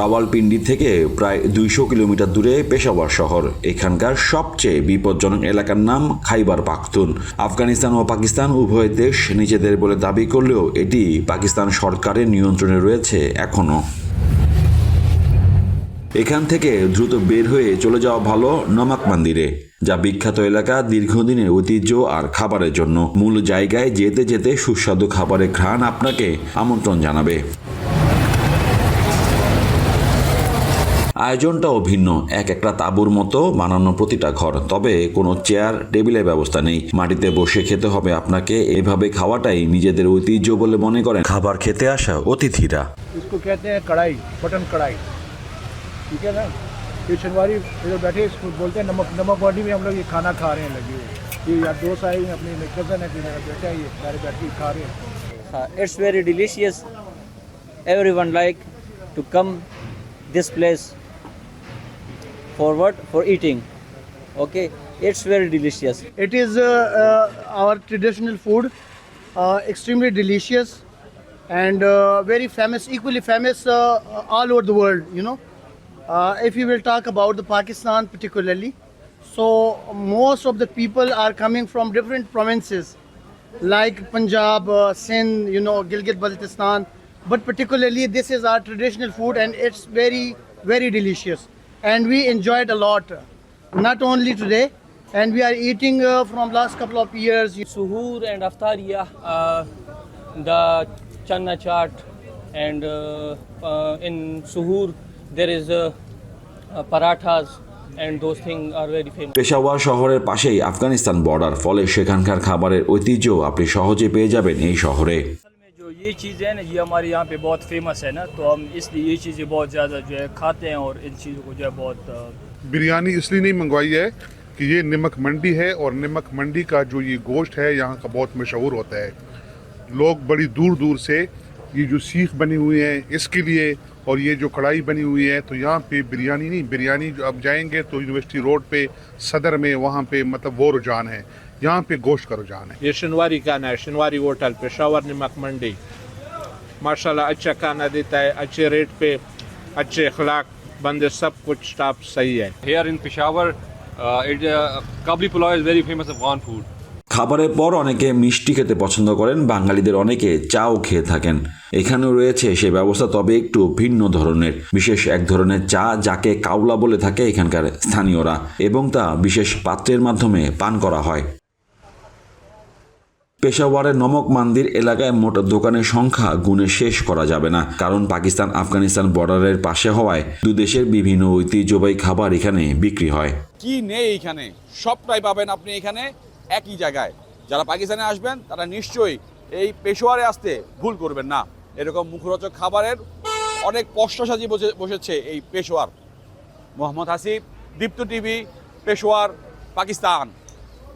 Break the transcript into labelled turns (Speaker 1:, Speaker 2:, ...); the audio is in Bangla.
Speaker 1: রাওয়ালপিন্ডি থেকে প্রায় দুইশো কিলোমিটার দূরে পেশাওয়ার শহর। এখানকার সবচেয়ে বিপজ্জনক এলাকার নাম খাইবার পাখতুন। আফগানিস্তান ও পাকিস্তান উভয় দেশ নিজেদের বলে দাবি করলেও এটি পাকিস্তান সরকারের নিয়ন্ত্রণে রয়েছে এখনও। এখান থেকে দ্রুত বের হয়ে চলে যাওয়া ভালো নমাক মন্দিরে, যা বিখ্যাত এলাকা দীর্ঘদিনের ঐতিহ্য আর খাবারের জন্য। মূল জায়গায় যেতে যেতে সুস্বাদু খাবারের ঘ্রাণ আপনাকে আমন্ত্রণ জানাবে। আয়োজনটাও ভিন্ন এক একটা তাঁবুর মতো বানানো প্রতিটা ঘর তবে কোনো চেয়ার টেবিলের ব্যবস্থা নেই মাটিতে বসে খেতে হবে আপনাকে এভাবে খাওয়াটাই নিজেদের ঐতিহ্য বলে মনে করেন খাবার খেতে আসা অতিথিরা
Speaker 2: इसको कहते हैं कढ़ाई बटन कढ़ाई ठीक है ना ये शनवारी इधर बैठे इसको बोलते हैं नमक नमक वाडी में हम लोग ये खाना खा रहे हैं लगे हुए ये यार दोस्त आए हुए हैं, अपने कजन है कि मेरा बेटा है ये सारे बैठ के खा रहे हैं
Speaker 3: Uh, it's very delicious. Everyone like to come this place for what? For eating. Okay, it's very delicious.
Speaker 4: It is uh, uh, our traditional food, uh, extremely delicious and uh, very famous, equally famous uh, all over the world. You know, uh, if you will talk about the Pakistan particularly, so most of the people are coming from different provinces, like Punjab, uh, Sindh, you know, Gilgit-Baltistan. But particularly, this is our traditional food, and it's very, very delicious, and we enjoy it a lot. Not only today, and we are eating uh, from last couple of years.
Speaker 5: Suhoor and Aftaria, uh, the Channa chaat, and uh, uh, in Suhoor there is uh, uh, parathas, and those things are very famous.
Speaker 1: Peshawar শহরের পাশেই আফগানিস্তান বর্ডার ফলে সেখানকার খাবারের ঐতিহ্য আপনি সহজে পেয়ে যাবেন এই শহরে
Speaker 6: یہ چیزیں نا یہ ہمارے یہاں پہ بہت فیمس ہے نا تو ہم اس لیے یہ چیزیں بہت زیادہ جو ہے کھاتے ہیں اور ان چیزوں کو جو ہے بہت بریانی اس لیے
Speaker 7: نہیں منگوائی ہے کہ یہ نمک منڈی ہے اور نمک منڈی کا جو یہ گوشت ہے یہاں کا بہت مشہور ہوتا ہے۔ لوگ بڑی دور دور سے یہ جو سیخ بنی ہوئی ہیں اس کے لیے اور یہ جو کڑھائی بنی ہوئی ہے تو یہاں پہ بریانی نہیں بریانی جو اب جائیں گے تو یونیورسٹی روڈ پہ صدر میں وہاں پہ مطلب وہ رجحان ہے۔ یہاں پہ گوشت کا رجحان ہے۔
Speaker 8: یہ شنواری کا نا ہے شنواری ہوٹل پشاور نمک منڈی۔ माशाल्लाह अच्छा खाना देता है अच्छे रेट पे अच्छे अखलाक बंदे सब कुछ स्टाफ सही है
Speaker 9: Here in Peshawar, uh, it, uh, Kabli Pulao is very famous Afghan food.
Speaker 1: খাবারের পর অনেকে মিষ্টি খেতে পছন্দ করেন বাঙালিদের অনেকে চাও খেয়ে থাকেন এখানেও রয়েছে সে ব্যবস্থা তবে একটু ভিন্ন ধরনের বিশেষ এক ধরনের চা যাকে কাউলা বলে থাকে এখানকার স্থানীয়রা এবং তা বিশেষ পাত্রের মাধ্যমে পান করা হয় পেশাওয়ারের নমক মান্দির এলাকায় মোট দোকানের সংখ্যা গুণে শেষ করা যাবে না। কারণ পাকিস্তান, আফগানিস্তান বর্ডারের পাশে হওয়ায় দুদেশের বিভিন্ন ঐতিহ্যবাহী খাবার এখানে বিক্রি হয়।
Speaker 10: কি নেই এখানে? সবটাই পাবেন আপনি এখানে, একই জায়গায়। যারা পাকিস্তানে আসবেন, তারা নিশ্চয়ই এই পেশোয়ারে আসতে ভুল করবেন না। এরকম মুখরোচক খাবারের অনেক কষ্ট সাজিয়ে বসে, বসেছে এই পেশোয়ার। মোহাম্মদ হাসিফ দীপ্ত টিভি, পেশোয়ার, পাকিস্তান।